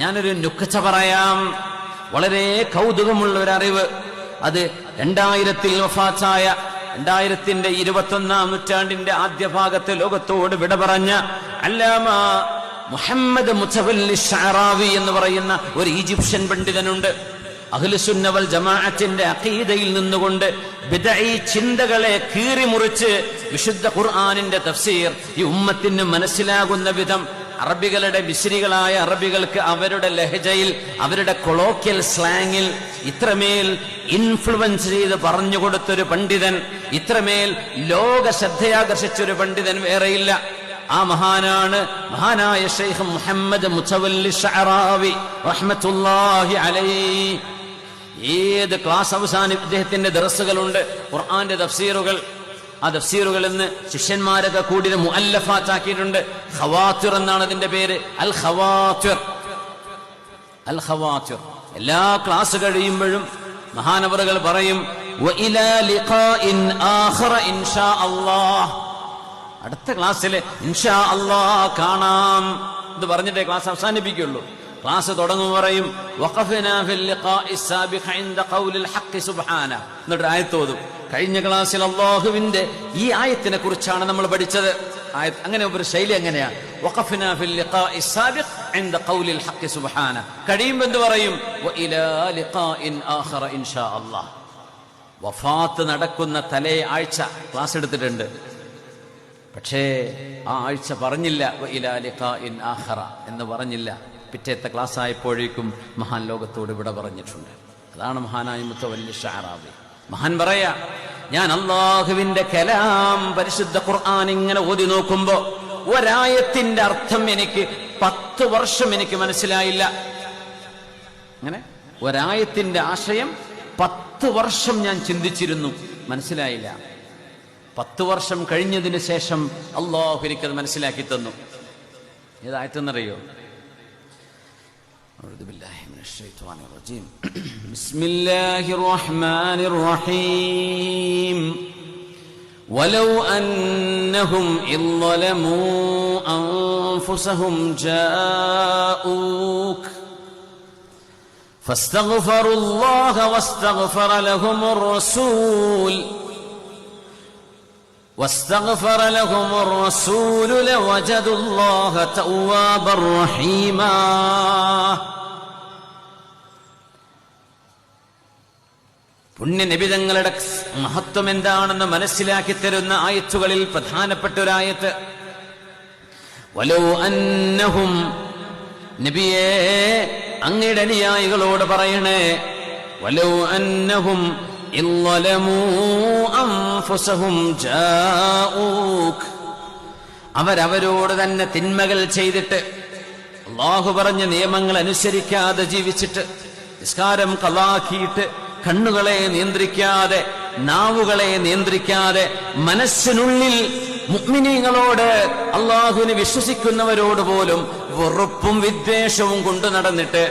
ഞാനൊരു നുക്കച്ച പറയാം. വളരെ കൗതുകമുള്ള ഒരു അറിവ്. അത് രണ്ടായിരത്തിൽ വഫാച്ചായ രണ്ടായിരത്തിന്റെ ഇരുപത്തൊന്നാം നൂറ്റാണ്ടിന്റെ ആദ്യ ഭാഗത്ത് ലോകത്തോട് വിട പറഞ്ഞ അല്ലാമ മുഹമ്മദ് മുസഫല്ലി ഷാറാവി എന്ന് പറയുന്ന ഒരു ഈജിപ്ഷ്യൻ പണ്ഡിതനുണ്ട്. അഖിലുസുന്നവൽ ജമാഅത്തിന്റെ അഖീദയിൽ നിന്നുകൊണ്ട് ബിദഈ ചിന്തകളെ കീറിമുറിച്ച് വിശുദ്ധ ഖുർആനിന്റെ തഫ്സീർ ഈ ഉമ്മത്തിന് മനസ്സിലാകുന്ന വിധം അറബികളുടെ മിശ്രികളായ അറബികൾക്ക് അവരുടെ ലഹജയിൽ അവരുടെ കൊളോക്കിയൽ സ്ലാങ്ങിൽ ഇത്രമേൽ ഇൻഫ്ലുവൻസ് ചെയ്ത് പറഞ്ഞു കൊടുത്തൊരു പണ്ഡിതൻ ഇത്രമേൽ ലോക ശ്രദ്ധയാകർഷിച്ചൊരു പണ്ഡിതൻ വേറെയില്ല. ആ മഹാനാണ് മഹാനായ ഷെയ്ഖ് മുഹമ്മദ് അലൈഹി. ഏത് ക്ലാസ് അവസാനം ഇദ്ദേഹത്തിന്റെ ദർസുകളുണ്ട്? ഖുർആന്റെ തഫ്സീറുകൾ. ആ തഫ്സീറുകൾ നിന്ന് ശിഷ്യന്മാരൊക്കെ കൂടി മുഅല്ലഫാത്താക്കിയിട്ടുണ്ട്. ഖവാത്തിർ എന്നാണ് അതിന്റെ പേര്. അൽ ഖവാത്തിർ അൽ ഖവാത്തിർ എല്ലാ ക്ലാസ് കഴിയുമ്പോഴും മഹാനവറുകൾ പറയും. അടുത്ത ക്ലാസ്സിൽ ഇൻഷാ അള്ളാ കാണാം എന്ന് പറഞ്ഞിട്ടേ ക്ലാസ് അവസാനിപ്പിക്കുള്ളൂ. ക്ലാസ് തുടങ്ങും പറയും "വഖഫനാ ഫിൽ ലിഖാഇ ഇൻദ ഖൗലിൽ ഹഖ് സുബ്ഹാന. എന്നിട്ട് ആയത്തോതും കഴിഞ്ഞ ക്ലാസ്സിൽ അള്ളാഹുവിന്റെ ഈ ആയത്തിനെ കുറിച്ചാണ് നമ്മൾ പഠിച്ചത്. അങ്ങനെ ഒരു ശൈലി എങ്ങനെയാണ് കഴിയുമ്പോ എന്ത് പറയും? "വഇലാ ലിഖാഇൻ ആഖറ ഇൻഷാ അല്ലാഹ്. വഫാത്ത് നടക്കുന്ന തലേ ആഴ്ച ക്ലാസ് എടുത്തിട്ടുണ്ട്. പക്ഷേ ആ ആഴ്ച പറഞ്ഞില്ല "വഇലാ ലിഖാഇൻ ആഖറ എന്ന് പറഞ്ഞില്ല. പിറ്റേത്തെ ക്ലാസ് ആയപ്പോഴേക്കും മഹാൻ ലോകത്തോട് ഇവിടെ പറഞ്ഞിട്ടുണ്ട്. അതാണ് മഹാനായ മുത്തവല്ലി ഷാറാവി മഹാൻ പറയാ ഞാൻ അള്ളാഹുവിന്റെ കലാം പരിശുദ്ധ ഖുർആൻ ഇങ്ങനെ ഓതി നോക്കുമ്പോ ഒരായത്തിന്റെ അർത്ഥം എനിക്ക് പത്ത് വർഷം എനിക്ക് മനസ്സിലായില്ല. അങ്ങനെ ഒരായത്തിന്റെ ആശയം പത്ത് വർഷം ഞാൻ ചിന്തിച്ചിരുന്നു. മനസ്സിലായില്ല. പത്ത് വർഷം കഴിഞ്ഞതിന് ശേഷം അള്ളാഹു എനിക്കത് മനസ്സിലാക്കി തന്നു. ഏതായത്തെന്നറിയോ أعوذ بالله من الشيطان الرجيم. بسم الله الرحمن الرحيم. ولو أنهم إذ ظلموا أنفسهم جاءوك فاستغفروا الله واستغفر لهم الرسول واستغفر لهم الرسول لوجدوا الله توابا رحيما പുണ്യനിബിതങ്ങളുടെ മഹത്വം എന്താണെന്ന് മനസ്സിലാക്കി തരുന്ന ആയത്തുകളിൽ പ്രധാനപ്പെട്ട ഒരായത്ത് വലോ അന്നഹും നബിയെ അങ്ങയുടെ അനുയായികളോട് പറയണേ വലോ അന്നഹും إذ ظلموا أنفسهم جاءوك അവരവരോട് തന്നെ തിന്മകൾ ചെയ്തിട്ട് അള്ളാഹു പറഞ്ഞ നിയമങ്ങൾ അനുസരിക്കാതെ ജീവിച്ചിട്ട് നിസ്കാരം കലാക്കിയിട്ട് കണ്ണുകളെ നിയന്ത്രിക്കാതെ നാവുകളെ നിയന്ത്രിക്കാതെ മനസ്സിനുള്ളിൽ മുഗ്മിനീങ്ങളോട് അള്ളാഹുവിനെ വിശ്വസിക്കുന്നവരോട് പോലും വെറുപ്പും വിദ്വേഷവും കൊണ്ടു നടന്നിട്ട്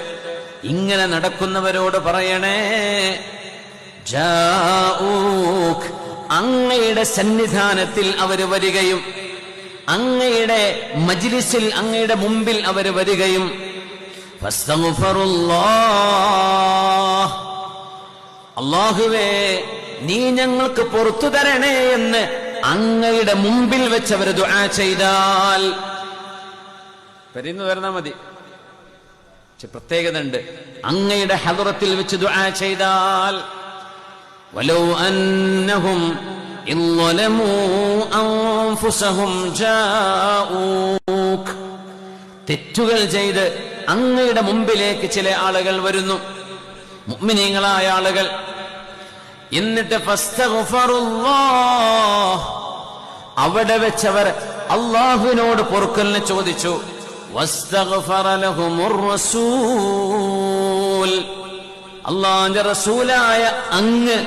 ഇങ്ങനെ നടക്കുന്നവരോട് പറയണേ ജാഊക് അങ്ങയുടെ സന്നിധാനത്തിൽ അവർ വരികയും അങ്ങയുടെ മജ്ലിസിൽ അങ്ങയുടെ മുമ്പിൽ അവർ വരികയും. അള്ളാഹുവേ നീ ഞങ്ങൾക്ക് പുറത്തു തരണേ എന്ന് അങ്ങയുടെ മുമ്പിൽ വെച്ച് അവർ ദുആ ചെയ്താൽ. പെരുന്ന് വരുന്നാ മതി. പ്രത്യേകത ഉണ്ട് അങ്ങയുടെ ഹദറത്തിൽ വെച്ച് ദുആ ചെയ്താൽ ولو أنهم إذ ظلموا أنفسهم جاءوك തെറ്റുകൾ ചെയ്ത് അങ്ങയുടെ മുമ്പിലേക്ക് ചില ആളുകൾ വരുന്നു മുഅ്മിനീങ്ങളായ ആളുകൾ എന്നിട്ട് ഫസ്തഗ്ഫറുല്ലാഹ്. അവിടെ വെച്ചവർ അള്ളാഹുവിനോട് പൊറുക്കലിനെ ചോദിച്ചു വസ്തഗ്ഫറ ലഹുമുർ റസൂൽ അള്ളാന്റെ റസൂലായ അങ്ങ്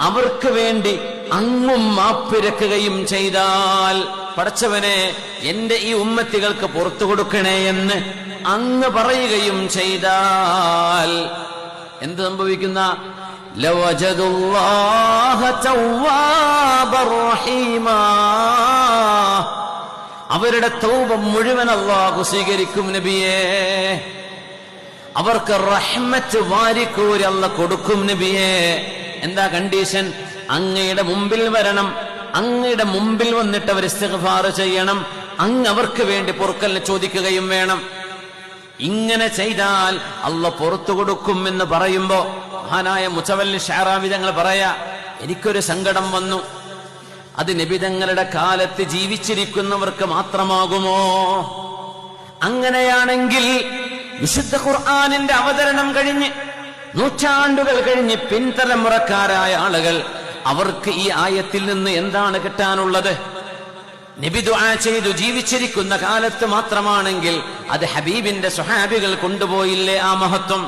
അവർക്ക് വേണ്ടി അങ്ങും മാപ്പിരക്കുകയും ചെയ്താൽ പടച്ചവനെ എന്റെ ഈ ഉമ്മത്തികൾക്ക് പുറത്തു കൊടുക്കണേ എന്ന് അങ്ങ് പറയുകയും ചെയ്താൽ എന്ത് സംഭവിക്കുന്ന. അവരുടെ തൗപം മുഴുവൻ അള്ളാഹു സ്വീകരിക്കും നബിയേ അവർക്ക് റഹ്മത്ത് വാരിക്കോരി അല്ല കൊടുക്കും നബിയെ. എന്താ കണ്ടീഷൻ അങ്ങയുടെ മുമ്പിൽ വരണം. അങ്ങയുടെ മുമ്പിൽ വന്നിട്ട് അവർ ഇസ്തിഗ്ഫാർ ചെയ്യണം. അങ്ങ് അവർക്ക് വേണ്ടി പൊറുക്കലിനെ ചോദിക്കുകയും വേണം. ഇങ്ങനെ ചെയ്താൽ അല്ല പുറത്തു കൊടുക്കും എന്ന് പറയുമ്പോ മഹാനായ മുച്ചവല്ലി ഷാറാവി തങ്ങൾ പറയാ എനിക്കൊരു സങ്കടം വന്നു. അത് നബിതങ്ങളുടെ കാലത്ത് ജീവിച്ചിരിക്കുന്നവർക്ക് മാത്രമാകുമോ? അങ്ങനെയാണെങ്കിൽ വിശുദ്ധ ഖുർആാനിന്റെ അവതരണം കഴിഞ്ഞ് നൂറ്റാണ്ടുകൾ കഴിഞ്ഞ് പിൻതലമുറക്കാരായ ആളുകൾ അവർക്ക് ഈ ആയത്തിൽ നിന്ന് എന്താണ് കിട്ടാനുള്ളത്? നബി ദുആ ചെയ്തു ജീവിച്ചിരിക്കുന്ന കാലത്ത് മാത്രമാണെങ്കിൽ അത് ഹബീബിന്റെ സ്വഹാബികൾ കൊണ്ടുപോയില്ലേ ആ മഹത്വം?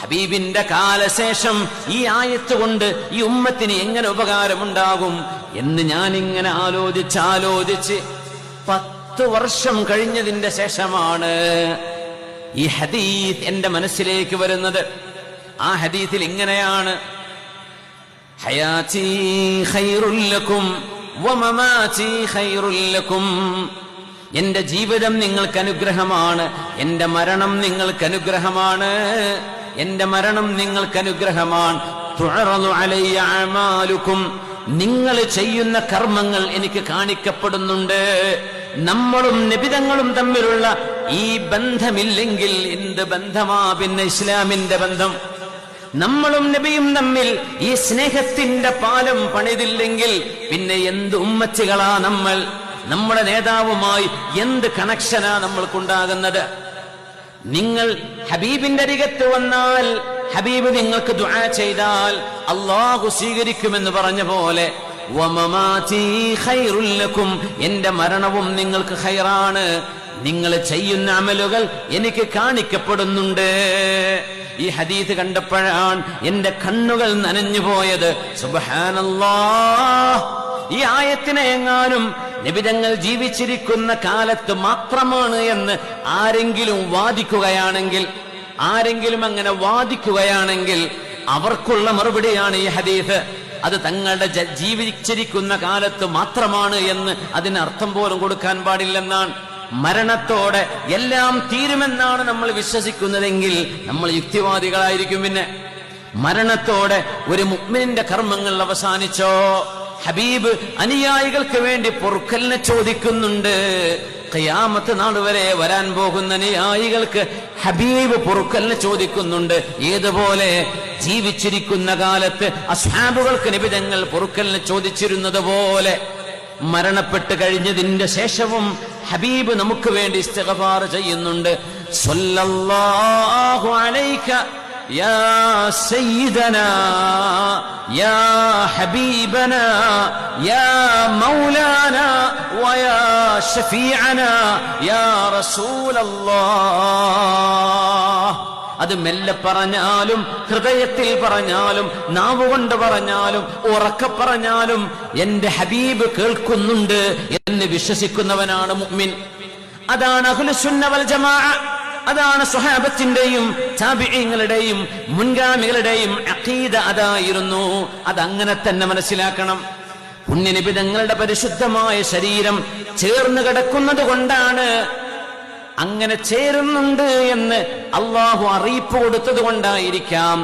ഹബീബിന്റെ കാലശേഷം ഈ ആയത്ത് കൊണ്ട് ഈ ഉമ്മത്തിന് എങ്ങനെ ഉപകാരമുണ്ടാകും എന്ന് ഞാൻ ഇങ്ങനെ ആലോചിച്ചാലോചിച്ച് ആലോചിച്ച് പത്ത് വർഷം കഴിഞ്ഞതിന്റെ ശേഷമാണ് ഈ ഹദീത്ത് എന്റെ മനസ്സിലേക്ക് വരുന്നത്. ആ ഹദീത്തിൽ ഇങ്ങനെയാണ്. എന്റെ ജീവിതം നിങ്ങൾക്ക് അനുഗ്രഹമാണ്. എന്റെ മരണം നിങ്ങൾക്ക് അനുഗ്രഹമാണ്. എന്റെ മരണം നിങ്ങൾക്ക് അനുഗ്രഹമാണ്. അമാലുക്കും. നിങ്ങൾ ചെയ്യുന്ന കർമ്മങ്ങൾ എനിക്ക് കാണിക്കപ്പെടുന്നുണ്ട്. നമ്മളും നിബിതങ്ങളും തമ്മിലുള്ള ഈ ബന്ധമില്ലെങ്കിൽ എന്ത് ബന്ധമാ? പിന്നെ ഇസ്ലാമിന്റെ ബന്ധം. നമ്മളും നബിയും തമ്മിൽ ഈ സ്നേഹത്തിന്റെ പാലം പണിതില്ലെങ്കിൽ പിന്നെ എന്ത് ഉമ്മച്ചികളാ നമ്മൾ? നമ്മുടെ നേതാവുമായി എന്ത് കണക്ഷനാ നമ്മൾക്കുണ്ടാകുന്നത്? നിങ്ങൾ ഹബീബിന്റെ അരികത്ത് വന്നാൽ ഹബീബ് നിങ്ങൾക്ക് ദുആ ചെയ്താൽ അള്ളാഹു സ്വീകരിക്കുമെന്ന് പറഞ്ഞ പോലെ വമമാതി ഖൈറുൽ ലക്കും. എന്റെ മരണവും നിങ്ങൾക്ക് ഖൈറാണ്. നിങ്ങൾ ചെയ്യുന്ന അമലുകൾ എനിക്ക് കാണിക്കപ്പെടുന്നുണ്ട്. ഈ ഹദീത് കണ്ടപ്പോഴാണ് എന്റെ കണ്ണുകൾ നനഞ്ഞു പോയത്. ഈ ആയത്തിനെ എങ്ങാനും നിബിതങ്ങൾ ജീവിച്ചിരിക്കുന്ന കാലത്ത് മാത്രമാണ് എന്ന് ആരെങ്കിലും വാദിക്കുകയാണെങ്കിൽ ആരെങ്കിലും അങ്ങനെ വാദിക്കുകയാണെങ്കിൽ അവർക്കുള്ള മറുപടിയാണ് ഈ ഹദീസ്. അത് തങ്ങളുടെ ജീവിച്ചിരിക്കുന്ന കാലത്ത് മാത്രമാണ് എന്ന് അതിന് അർത്ഥം പോലും കൊടുക്കാൻ പാടില്ലെന്നാണ്. മരണത്തോടെ എല്ലാം തീരുമെന്നാണ് നമ്മൾ വിശ്വസിക്കുന്നതെങ്കിൽ നമ്മൾ യുക്തിവാദികളായിരിക്കും പിന്നെ. മരണത്തോടെ ഒരു മുഗ്മിനിന്റെ കർമ്മങ്ങൾ അവസാനിച്ചോ? ഹബീബ് അനുയായികൾക്ക് വേണ്ടി പൊറുക്കലിനെ ചോദിക്കുന്നുണ്ട്. കയാമത്ത് നാൾ വരെ വരാൻ പോകുന്ന അനുയായികൾക്ക് ഹബീബ് പൊറുക്കലിനെ ചോദിക്കുന്നുണ്ട്. ഏതുപോലെ ജീവിച്ചിരിക്കുന്ന കാലത്ത് അസ്ഹാബുകൾക്ക് നിബിതങ്ങൾ പൊറുക്കലിനെ ചോദിച്ചിരുന്നത് പോലെ മരണപ്പെട്ട് കഴിഞ്ഞതിന്റെ ശേഷവും ഹബീബ് നമുക്ക് വേണ്ടി ഇസ്തിഗ്ഫാർ ചെയ്യുന്നുണ്ട്. സ്വല്ലല്ലാഹു അലൈക سيدنا يا حبيبنا يا مولانا ويا شفيعنا يا رسول الله. അത് മെല്ലെ പറഞ്ഞാലും ഹൃദയത്തിൽ പറഞ്ഞാലും നാവുകൊണ്ട് പറഞ്ഞാലും ഉറക്ക പറഞ്ഞാലും എന്റെ ഹബീബ് കേൾക്കുന്നുണ്ട് എന്ന് വിശ്വസിക്കുന്നവനാണ് മുഅ്മിൻ. അതാണ് അഹ്ലുസുന്ന വൽ ജമാഅ. അതാണ് സ്വഹാബത്തിന്റെയും താബിഈങ്ങളുടെയും മുൻഗാമികളുടെയും അഖീദ അതായിരുന്നു. അതങ്ങനെ തന്നെ മനസ്സിലാക്കണം. പുണ്യനിബിതങ്ങളുടെ പരിശുദ്ധമായ ശരീരം ചേർന്ന് കിടക്കുന്നത് കൊണ്ടാണ് അങ്ങനെ ചേരുന്നുണ്ട് എന്ന് അള്ളാഹു അറിയിപ്പ് കൊടുത്തത് കൊണ്ടായിരിക്കാം.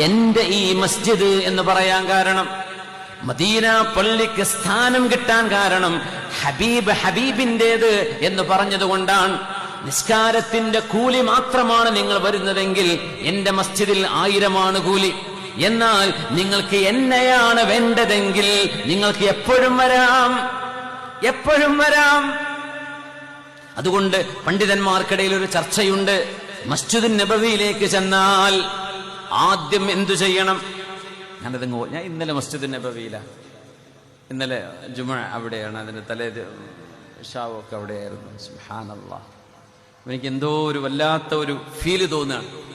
എന്റെ ഈ മസ്ജിദ് എന്ന് പറയാൻ കാരണം. മദീന പള്ളിക്ക് സ്ഥാനം കിട്ടാൻ കാരണം ഹബീബ് ഹബീബിന്റേത് എന്ന് പറഞ്ഞതുകൊണ്ടാണ്. നിസ്കാരത്തിന്റെ കൂലി മാത്രമാണ് നിങ്ങൾ വരുന്നതെങ്കിൽ എന്റെ മസ്ജിദിൽ ആയിരമാണ് കൂലി. എന്നാൽ നിങ്ങൾക്ക് എന്നെയാണ് വേണ്ടതെങ്കിൽ നിങ്ങൾക്ക് എപ്പോഴും വരാം. എപ്പോഴും വരാം. അതുകൊണ്ട് പണ്ഡിതന്മാർക്കിടയിൽ ഒരു ചർച്ചയുണ്ട്. മസ്ജിദുൻ നബവിയിലേക്ക് ചെന്നാൽ ആദ്യം എന്തു ചെയ്യണം? ഞാനതങ്ങ് പോ- ഞാൻ ഇന്നലെ മസ്ജിദുൻ നബവിയില. ഇന്നലെ ജുമ അവിടെയാണ്. അതിന്റെ തലേ ഷാവൊക്കെ അവിടെയായിരുന്നു. സുബ്ഹാനല്ലാ. എനിക്ക് എന്തോ ഒരു വല്ലാത്ത ഒരു ഫീൽ തോന്നുകയാണ്.